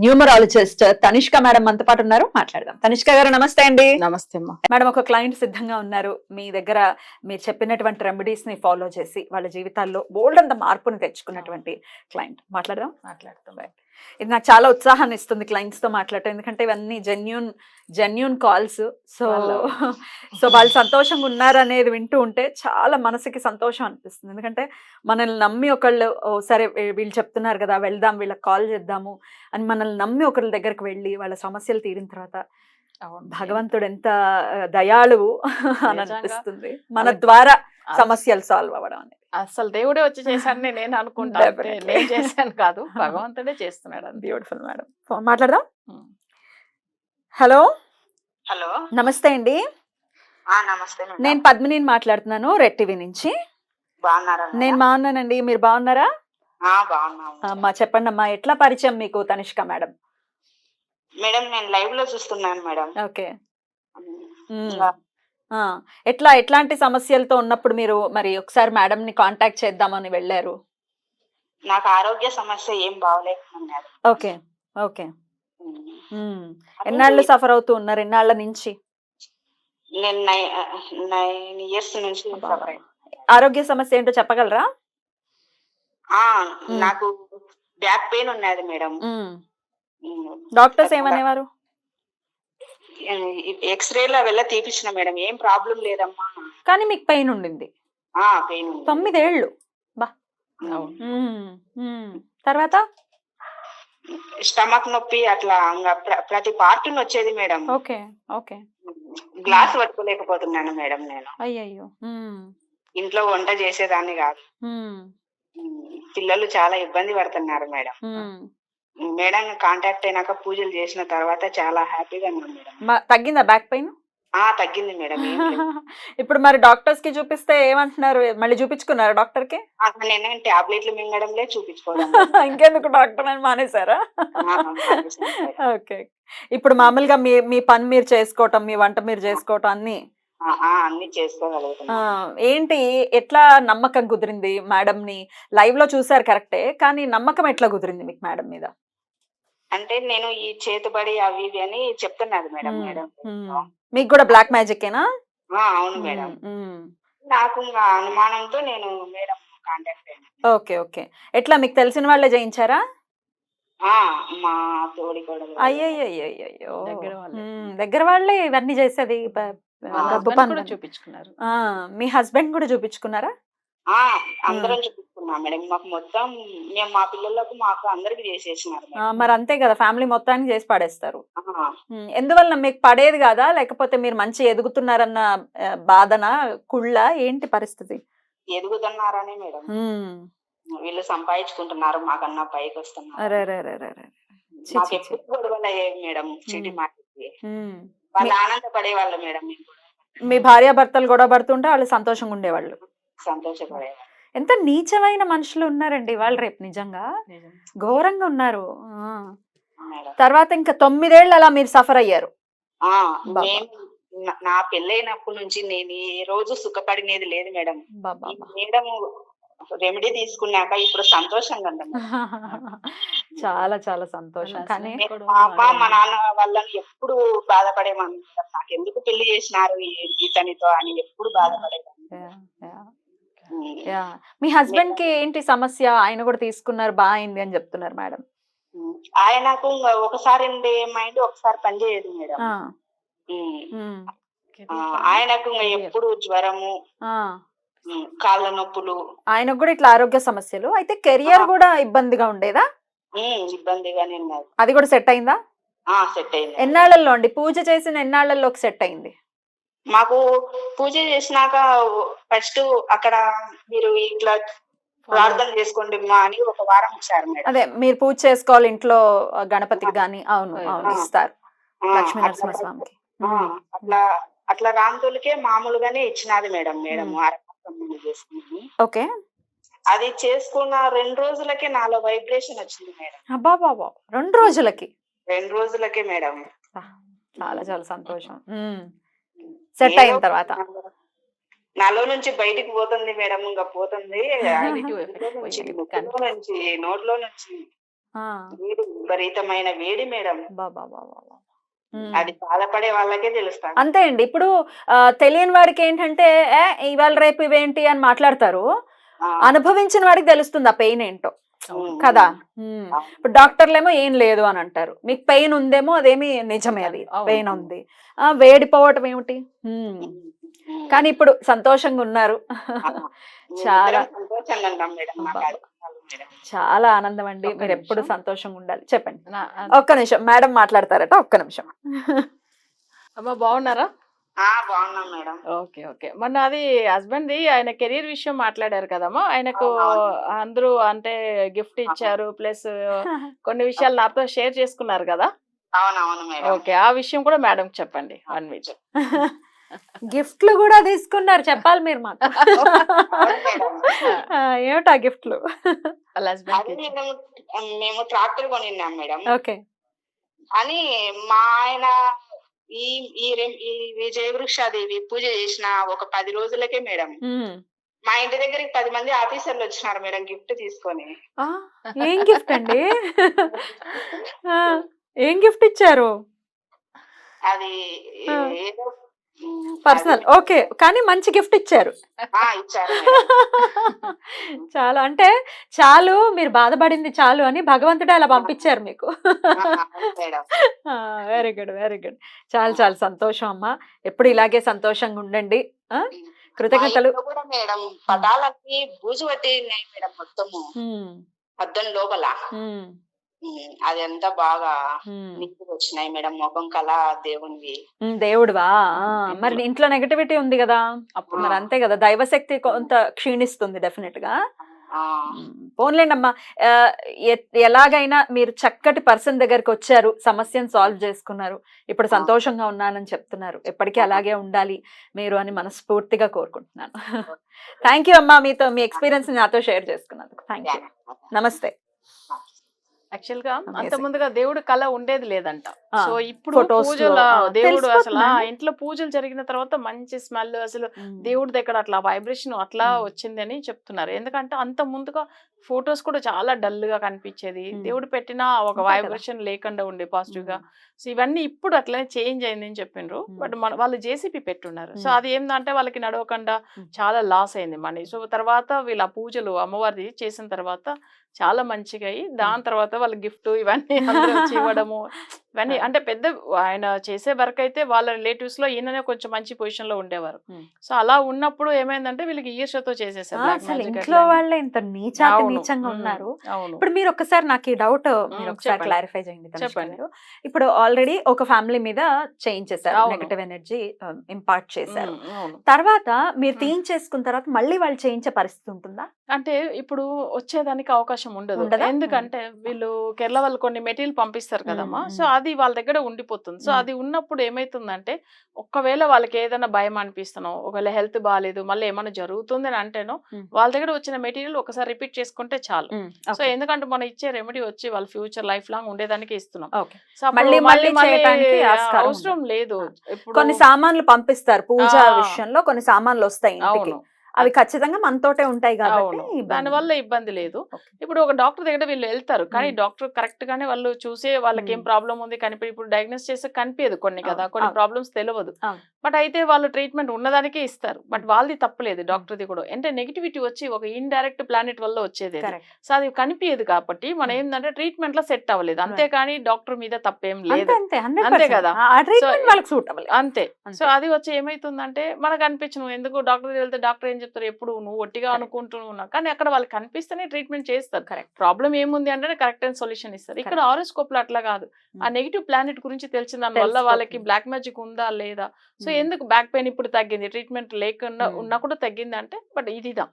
Numerologist Tanishq madam మనతో పాటు ఉన్నారు. మాట్లాడదాం. తనిష్క గారు నమస్తే అండి. నమస్తే మేడం ఒక క్లయింట్ సిద్ధంగా ఉన్నారు. మీ దగ్గర మీరు చెప్పినటువంటి రెమెడీస్ని ఫాలో చేసి వాళ్ళ జీవితాల్లో బోల్డ్ అంత మార్పుని తెచ్చుకున్నటువంటి క్లయింట్. మాట్లాడదాం. మాట్లాడుతున్నా ఇది నాకు చాలా ఉత్సాహాన్ని ఇస్తుంది క్లయింట్స్తో మాట్లాడటం. ఎందుకంటే ఇవన్నీ genuine genuine calls so so వాళ్ళు సంతోషంగా ఉన్నారు అనేది వింటూ ఉంటే చాలా మనసుకి సంతోషం అనిపిస్తుంది. ఎందుకంటే మనల్ని నమ్మి ఒకళ్ళు "ఓ, సరే వీళ్ళు చెప్తున్నారు కదా వెళ్దాం వీళ్ళకి కాల్ చేద్దాము అని మనల్ని నమ్మి ఒకళ్ళ దగ్గరికి వెళ్ళి వాళ్ళ సమస్యలు తీరిన తర్వాత. భగవంతుడు ఎంత దయాళువు అని. అనిపిస్తుంది. మన ద్వారా సమస్యలు సాల్వ్ అవ్వడం అనేది. అసలు దేవుడే వచ్చి చేశాను నేను అనుకుంటా. నేను చేశాను కాదు. భగవంతుడే చేస్తున్నాడు బ్యూటిఫుల్ మేడం మాట్లాడదాం. హలో. హలో. నమస్తే అండి. ఆ నమస్తే. నేను పద్మిని మాట్లాడుతున్నాను రెడ్ టీవీ నుంచి? నేను బాగున్నానండి. మీరు బాగున్నారా? అమ్మా చెప్పండి అమ్మా ఎట్లా పరిచయం మీకు తనిష్క మేడం? మేడం నేను లైవ్లో చూస్తున్నాను మేడం. ఓకే. ఎట్లా ఎట్లాంటి సమస్యలతో ఉన్నప్పుడు మీరు మరి ఒకసారి మేడం ని కాంటాక్ట్ చేద్దామని వెళ్ళారు? నాకు ఆరోగ్య సమస్య ఏం బాగలేకున్నారు ఓకే ఓకే. ఎన్నాళ్ళు సఫర్ అవుతూ ఉన్నారు? ఎన్నాళ్ళ నుంచి? నేను నైన్ ఇయర్స్ నుంచి. ఆరోగ్య సమస్య ఏంటో చెప్పగలరా? నాకు బ్యాక్ పెయిన్ ఉన్నది మేడం. డాక్టర్స్ ఏమనేవారు? ఎక్స్రేలో వెళ్ళ తీపించిన మేడం ఏం ప్రాబ్లం లేదమ్మా. కానీ మీకు పెయిన్ ఉండింది. ఆ పెయిన్ తొమ్మిదేళ్ళు. ఉమ్. తర్వాత? స్టమక్ నొప్పి అట్లా ప్రతి పార్ట్ వచ్చేది మేడం. Okay okay. గ్లాస్ పట్టుకోలేకపోతున్నాను మేడం నేను. అయ్యయ్యో ఉమ్. ఇంట్లో వంట చేసేదాన్ని కాదు. పిల్లలు చాలా ఇబ్బంది పడుతున్నారు మేడం. మేడం కాంటాక్ట్ అయినాక పూజలు చేసిన తర్వాత చాలా హ్యాపీగా ఉన్నాను మేడం. తగ్గిందా బ్యాక్ పెయిన్? ఆ తగ్గింది మేడం. ఇప్పుడు మరి డాక్టర్స్కి చూపిస్తే ఏమంటున్నారు? మళ్ళీ చూపించుకున్నారు డాక్టర్కి నేను టాబ్లెట్లు మింగడంలే చూపించుకోవడం ఇంకెందుకు డాక్టర్ అని మానేశారా. ఓకే. ఇప్పుడు మామూలుగా మీ మీ పని మీరు చేసుకోవటం మీ వంట మీరు చేసుకోవటం అన్ని? అన్ని ఆ, చేసుకోగలుగుతున్నాను ఏంటి? ఎట్లా నమ్మకం కుదిరింది మేడం ని లైవ్లో చూసారు కరెక్టే కానీ నమ్మకం ఎట్లా కుదిరింది మీకు మేడం మీద? అంటే నేను ఈ చేతుబడి అవి ఇవి అని చెప్తున్నది మేడం. మేడం. మీకు కూడా బ్లాక్ మ్యాజిక్ ఏనా ఆ, అవును మేడం. నాకు అనుమానంతో నేను మేడం కాంటాక్ట్ అయినా ఓకే ఓకే ఎట్లా మీకు తెలిసిన వాళ్ళే చేయించారా ఆ, మా తోడి కూడా అయ్యయ్యో దగ్గర వాళ్ళే. దగ్గర వాళ్ళే ఇవన్నీ చేసేది గబ్బు పనులు. చూపించుకున్నారు ఆ, మీ హస్బెండ్ కూడా చూపించుకున్నారా అందరం చూపించుకున్నాం మేడం. మాకు మొత్తం మేము మా పిల్లలకు మాకు అందరికి చేసేసినారు. మరి అంతే కదా ఫ్యామిలీ మొత్తానికి చేసి పడేస్తారు. ఎందువల్ల మీకు పడేది కాదా? లేకపోతే మీరు మంచి ఎదుగుతున్నారన్న బాధన కుళ్ళ ఏంటి పరిస్థితి? ఎదుగుతున్నారని మేడం. వీళ్ళు సంపాదించుకుంటున్నారు మాకన్నా పైకి వస్తున్నారు మాకు. ఎప్పుడు గొడవలు మేడం. మార్కెట్ ఉమ్. వాళ్ళు ఆనందపడే వాళ్ళు మేడం మేము మీ భార్యాభర్తలు గొడవ పడుతుంటే వాళ్ళు సంతోషంగా ఉండేవాళ్ళు. సంతోషపడేవాళ్ళు ఎంత నీచమైన మనుషులు ఉన్నారండి వాళ్ళు రేపు నిజంగా. నిజం. ఘోరంగా ఉన్నారు. తర్వాత ఇంకా తొమ్మిదేళ్ళు అలా మీరు సఫర్ అయ్యారు. నా- పెళ్ళైనప్పటి నుంచి నేను ఏ రోజు సుఖపడినది లేదు మేడం. మేడం రెమెడీ తీసుకున్నాక ఇప్పుడు సంతోషంగా. చాలా చాలా సంతోషం. కానీ మా అమ్మ మా నాన్న వాళ్ళని ఎప్పుడు బాధపడేవాడిని. మేడం. నాకు ఎందుకు పెళ్ళి చేసినారు ఇతనితో అని ఎప్పుడు బాధపడేవాడిని. యా. మీ హస్బెండ్కి ఏంటి సమస్య? ఆయన కూడా తీసుకున్నారు బాగా అయింది అని చెప్తున్నారు మేడం. ఆయనకు ఒకసారి మైండ్ ఒకసారి పనిచేయదు మేడం. ఆయనకు ఎప్పుడు జ్వరము కాళ్ళ నొప్పులు. ఆయనకు కూడా ఇట్లా ఆరోగ్య సమస్యలు. అయితే కెరియర్. కూడా ఇబ్బందిగా ఉండేదా? ఇబ్బందిగానే అది కూడా సెట్ అయిందా? ఆ సెట్ అయింది. ఎన్నాళ్ళల్లో అండి? పూజ చేసిన ఎన్నాళ్ళల్లో సెట్ అయింది? మాకు పూజ చేసినాక ఫస్ట్ అక్కడ మీరు ఇట్లా ప్రార్థన చేసుకోండి మా అని ఒక వారం ఇచ్చారు మేడం. అదే మీరు పూజ చేసుకోవాలి ఇంట్లో గణపతికి గాని అవును. అవును ఇస్తారు. లక్ష్మీ అట్లా నరసింహస్వామికి. అట్లా అట్లా రాంతులకే మామూలుగానే ఇచ్చినది మేడం మేడం చేసుకుని. ఓకే. అది చేసుకున్న రెండు రోజులకే నాలో వైబ్రేషన్ వచ్చింది మేడం. అబ్బా బాబా రెండు రోజులకి. రెండు రోజులకే మేడం. చాలా చాలా సంతోషం. సెట్ అయిన తర్వాత. నాలో నుంచి బయటికి పోతుంది మేడం ఇంకా పోతుంది. నుంచి, నోట్లో నుంచి వేడి విపరీతమైన వేడి మేడం. అది బాధపడే వాళ్ళకే తెలుస్తాను. అంతే అండి. ఇప్పుడు తెలియని వాడికి ఏంటంటే ఏ ఇవాళ రేపు ఇవేంటి అని మాట్లాడతారు. అనుభవించిన వాడికి తెలుస్తుంది ఆ పెయిన్ ఏంటో. కదా. ఇప్పుడు డాక్టర్లేమో ఏం లేదు అని అంటారు. మీకు పెయిన్ ఉందేమో అదేమి నిజమే అది. పెయిన్ ఉంది. ఆ వేడిపోవటం ఏమిటి. కానీ ఇప్పుడు సంతోషంగా ఉన్నారు. చాలా. చాలా ఆనందం అండి మీరు ఎప్పుడు. సంతోషంగా ఉండాలి. చెప్పండి. ఒక్క నిమిషం. మేడం మాట్లాడతారట. ఒక్క నిమిషం. అమ్మ బాగున్నారా? బాగున్నాం మేడం. Okay okay. మొన్న అది హస్బెండ్ ది ఆయన కెరీర్ విషయం మాట్లాడారు కదమ్మా? ఆయనకు. అందరూ అంటే గిఫ్ట్ ఇచ్చారు ప్లస్ కొన్ని విషయాలు నాతో షేర్ చేసుకున్నారు కదా? అవునవును మేడం. ఓకే ఆ విషయం కూడా మేడం చెప్పండి వన్ మినిట్. గిఫ్ట్లు కూడా తీసుకున్నారు చెప్పాలి మీరు మాకు. ఏమిటా గిఫ్ట్లు? వాళ్ళ అది హస్బెండ్ మేము మేము ట్రాక్టర్ కొనిన్నాం మేడం. ఓకే. అని మా ఆయన ఈ ఈ రెం- ఈ విజయ వృక్షాదేవి పూజ చేసిన ఒక పది రోజులకే మేడం. మా ఇంటి దగ్గరికి పది మంది ఆఫీసర్లు వచ్చినారు మేడం గిఫ్ట్ తీసుకొని. ఏం గిఫ్ట్ అండి? ఏం గిఫ్ట్ ఇచ్చారు? అది. ఏదో పర్సనల్. ఓకే కానీ మంచి గిఫ్ట్ ఇచ్చారు. చాలా అంటే చాలు మీరు బాధపడింది చాలు అని భగవంతుడే అలా పంపించారు మీకు. వెరీ గుడ్ వెరీ గుడ్ చాలా చాలా సంతోషం అమ్మా. ఎప్పుడు ఇలాగే సంతోషంగా ఉండండి. కృతజ్ఞతలు. ఇంట్లో కూడా మేడం పటాలకి బూజు పట్టి ఉన్నాయి మేడం మొత్తము. అద్దం లోపల. ఉమ్, ఉమ్, అది అంతా బాగా. నిప్పులు వచ్చినాయి మేడం. ముఖం కళ దేవునివి. దేవుడివా? మరి ఇంట్లో నెగటివిటీ ఉంది కదా. అప్పుడు మరి అంతే కదా. దైవశక్తి కొంత క్షీణిస్తుంది డెఫినెట్గా. పోన్లేండమ్మా ఎలాగైనా మీరు చక్కటి పర్సన్ దగ్గరికి వచ్చారు. సమస్యను సాల్వ్ చేసుకున్నారు. ఇప్పుడు సంతోషంగా ఉన్నానని చెప్తున్నారు. ఎప్పటికీ అలాగే ఉండాలి మీరు అని మనస్ఫూర్తిగా కోరుకుంటున్నాను. థ్యాంక్ యూ అమ్మా మీతో మీ ఎక్స్పీరియన్స్ నాతో షేర్ చేసుకున్నందుకు. థ్యాంక్ యూ నమస్తే. యాక్చువల్గా అంత. ముందుగా దేవుడు కళ ఉండేది లేదంట సో ఇప్పుడు పూజల దేవుడు అసలు. ఇంట్లో పూజలు జరిగిన తర్వాత మంచి స్మెల్ అసలు దేవుడి దగ్గర అట్లా వైబ్రేషన్ అట్లా. వచ్చింది అని చెప్తున్నారు ఎందుకంటే అంత ముందుగా ఫొటోస్ కూడా చాలా డల్గా కనిపించేది. దేవుడు పెట్టిన ఒక. వైబ్రేషన్ లేకుండా ఉండే పాజిటివ్గా సో ఇవన్నీ ఇప్పుడు అట్లనే చేంజ్ అయింది అని చెప్పిండ్రు. బట్ మన వాళ్ళు జేసీపీ పెట్టున్నారు సో. అది ఏంటంటే వాళ్ళకి నడవకుండా. చాలా లాస్ అయింది మనీ సో తర్వాత వీళ్ళ పూజలు అమ్మవారిది చేసిన తర్వాత చాలా మంచిగా అయ్యి దాని తర్వాత వాళ్ళ గిఫ్ట్ ఇవన్నీ ఇవ్వడము ఇవన్నీ అంటే పెద్ద ఆయన చేసే వర్క్ అయితే వాళ్ళ రిలేటివ్స్లో ఈయననే కొంచెం మంచి పొజిషన్లో ఉండేవారు. సో అలా ఉన్నప్పుడు ఏమైందంటే వీళ్ళకి ఈర్షతో చేసేసారు నీచంగా. ఉన్నారు ఇప్పుడు మీరు ఒకసారి నాకు ఈ డౌట్ మీరు ఒకసారి. క్లారిఫై చేయండి చెప్పండి. ఇప్పుడు ఆల్రెడీ ఒక ఫ్యామిలీ మీద చేయించేశారు అవును. నెగటివ్ ఎనర్జీ ఇంపార్ట్ చేశారు తర్వాత మీరు. తీయించేసుకున్న తర్వాత మళ్ళీ వాళ్ళు చేయించే పరిస్థితి ఉంటుందా అంటే ఇప్పుడు వచ్చేదానికి అవకాశం ఉండదు? ఎందుకంటే వీళ్ళు కేరళ వాళ్ళు కొన్ని మెటీరియల్ పంపిస్తారు కదమ్మా మ్మ్, సో. అది వాళ్ళ దగ్గర ఉండిపోతుంది సో. అది ఉన్నప్పుడు ఏమైతుందంటే ఒక్కవేళ వాళ్ళకి ఏదైనా భయం అనిపిస్తున్నాం ఒకవేళ హెల్త్ బాగాలేదు మళ్ళీ ఏమైనా జరుగుతుంది అని అంటేనో. వాళ్ళ దగ్గర వచ్చిన మెటీరియల్ ఒకసారి రిపీట్ చేసుకుంటే చాలు సో. ఎందుకంటే మనం ఇచ్చే రెమెడీ వచ్చి వాళ్ళ ఫ్యూచర్ లైఫ్ లాంగ్ ఉండేదానికి ఇస్తున్నాం. సో మళ్ళీ అవసరం లేదు కొన్ని సామాన్లు పంపిస్తారు పూజ. విషయంలో కొన్ని సామాన్లు వస్తాయి అవి ఖచ్చితంగా మనతోటే ఉంటాయి కాబట్టి అవును. ఇబ్బంది దాని వల్ల ఇబ్బంది లేదు. ఇప్పుడు ఒక డాక్టర్ దగ్గర వీళ్ళు వెళ్తారు. కానీ. డాక్టర్ కరెక్ట్ గానే వాళ్ళు చూసే వాళ్ళకి ఏం. ప్రాబ్లం ఉంది కనిపి ఇప్పుడు డయాగ్నోస్ చేస్తే కనిపించదు కొన్ని కదా కొన్ని. ప్రాబ్లమ్స్ తెలియదు. బట్ అయితే వాళ్ళు ట్రీట్మెంట్ ఉన్నదానికే ఇస్తారు. బట్ వాళ్ళది తప్పలేదు డాక్టర్ది కూడా. అంటే నెగిటివిటీ వచ్చి ఒక ఇండైరెక్ట్ ప్లానెట్ వల్ల వచ్చేది సో అది కనిపించదు కాబట్టి మనం. ఏంటంటే ట్రీట్మెంట్లో సెట్ అవ్వలేదు. అంతేకాని డాక్టర్ మీద తప్పేం అంతే లేదు అంతే అంతే కదా. అంతే అంతే. సో అది వచ్చి ఏమైతుందంటే మనకు అనిపించను. ఎందుకు డాక్టర్ వెళ్తే డాక్టర్ ఏం చెప్తారు ఎప్పుడు నువ్వు ఒట్టిగా. అనుకుంటున్నావు కానీ అక్కడ వాళ్ళకి కనిపిస్తేనే ట్రీట్మెంట్ చేస్తారు కరెక్ట్ ప్రాబ్లం ఏముంది అంటే కరెక్ట్ అయిన సొల్యూషన్ ఇస్తారు ఇక్కడ ఆరోస్కోప్లో అట్లా కాదు ఆ. నెగిటివ్ ప్లానెట్ గురించి తెలిసిన దాని వల్ల వాళ్ళకి. బ్లాక్ మ్యాజిక్ ఉందా లేదా సో. ఎందుకు బ్యాక్ పెయిన్ ఇప్పుడు తగ్గింది ట్రీట్మెంట్ లేకుండా. ఉన్నా కూడా తగ్గింది అంటే బట్ ఇదిదా.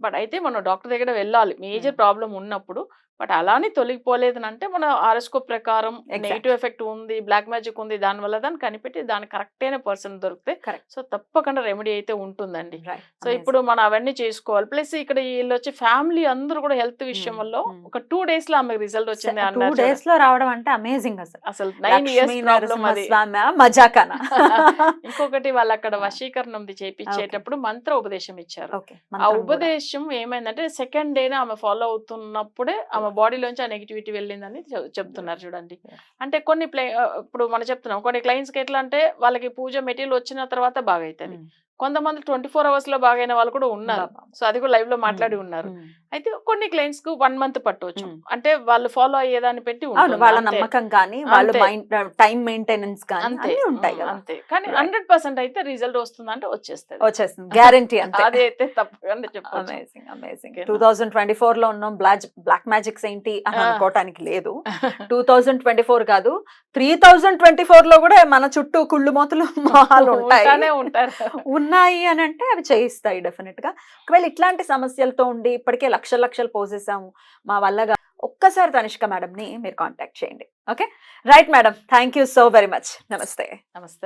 బట్ అయితే మనం డాక్టర్ దగ్గర వెళ్ళాలి మేజర్. ప్రాబ్లం ఉన్నప్పుడు బట్ అలానే తొలగిపోలేదు అంటే మన ఆరోస్కోప్ ప్రకారం. నెగిటివ్ ఎఫెక్ట్ ఉంది బ్లాక్ మ్యాజిక్ ఉంది దాని వల్ల దాన్ని కనిపెట్టి దాని కరెక్ట్ అయిన పర్సన్ దొరికితే. సో తప్పకుండా రెమెడీ అయితే ఉంటుందండి సో ఇప్పుడు మనం అవన్నీ చేసుకోవాలి. ప్లస్ ఇక్కడ వీళ్ళు వచ్చి ఫ్యామిలీ అందరూ కూడా హెల్త్ విషయంలో Hmm. ఒక టూ డేస్లో ఆమెకు రిజల్ట్ వచ్చింది టూ డేస్లో రావడం అంటే అమేజింగ్ అసలు. అసలు నైన్ ఇయర్స్ ప్రాబ్లం అది. నరసింహస్వామి మజాకానా. ఇంకొకటి వాళ్ళు అక్కడ వశీకరణం చేపించేటప్పుడు మంత్ర ఉపదేశం ఇచ్చారు. ఆ ఉపదేశం ఏమైందంటే సెకండ్ డేనే ఆమె ఫాలో అవుతున్నప్పుడే ఆమె బాడీలోంచి ఆ నెగిటివిటీ వెళ్ళిందని చెప్తున్నారు చూడండి. అంటే కొన్ని ప్లే ఇప్పుడు మనం చెప్తున్నాం కొన్ని క్లయింట్స్కి ఎట్లా అంటే వాళ్ళకి పూజ మెటీరియల్ వచ్చిన తర్వాత బాగా అవుతుంది కొంతమంది ట్వంటీ ఫోర్ అవర్స్లో బాగైన వాళ్ళు కూడా ఉన్నారు. సో అది కూడా లైవ్లో మాట్లాడి ఉన్నారు. అయితే కొన్ని క్లయింట్స్కు వన్ మంత్ పట్టవచ్చు. అంటే వాళ్ళు ఫాలో అయ్యేదాన్ని పెట్టి. వాళ్ళ. నమ్మకం కానీ వాళ్ళ టైం మెయింటెనెన్స్ అంతే. ఉంటాయి అంతే. కానీ. హండ్రెడ్ పర్సెంట్ అయితే రిజల్ట్ వస్తుందంటే వచ్చేస్తుంది. వచ్చేస్తుంది. గ్యారంటీ అంతే. అది అయితే తప్పకుండా amazing amazing. Two thousand twenty ఫోర్లో ఉన్నాం. బ్లాక్ బ్లాక్ మ్యాజిక్స్ ఏంటి అని. అనుకోవటానికి లేదు. టూ థౌజండ్ ట్వంటీ ఫోర్ కాదు. త్రీ థౌజండ్ ట్వంటీ ఫోర్లో కూడా మన చుట్టూ కుళ్ళు మొదలు మొహాలు ఉంటాయి. ఉంటారు. ఉన్నాయి అని అంటే అవి చేయిస్తాయి డెఫినెట్గా ఒకవేళ ఇట్లాంటి సమస్యలతో ఉండి ఇప్పటికే లక్షల లక్షలు పోసేసాము మా వల్లగా ఒక్కసారి తనిష్క మేడంని మీరు కాంటాక్ట్ చేయండి. Okay? Right madam thank you so very much. నమస్తే. నమస్తే.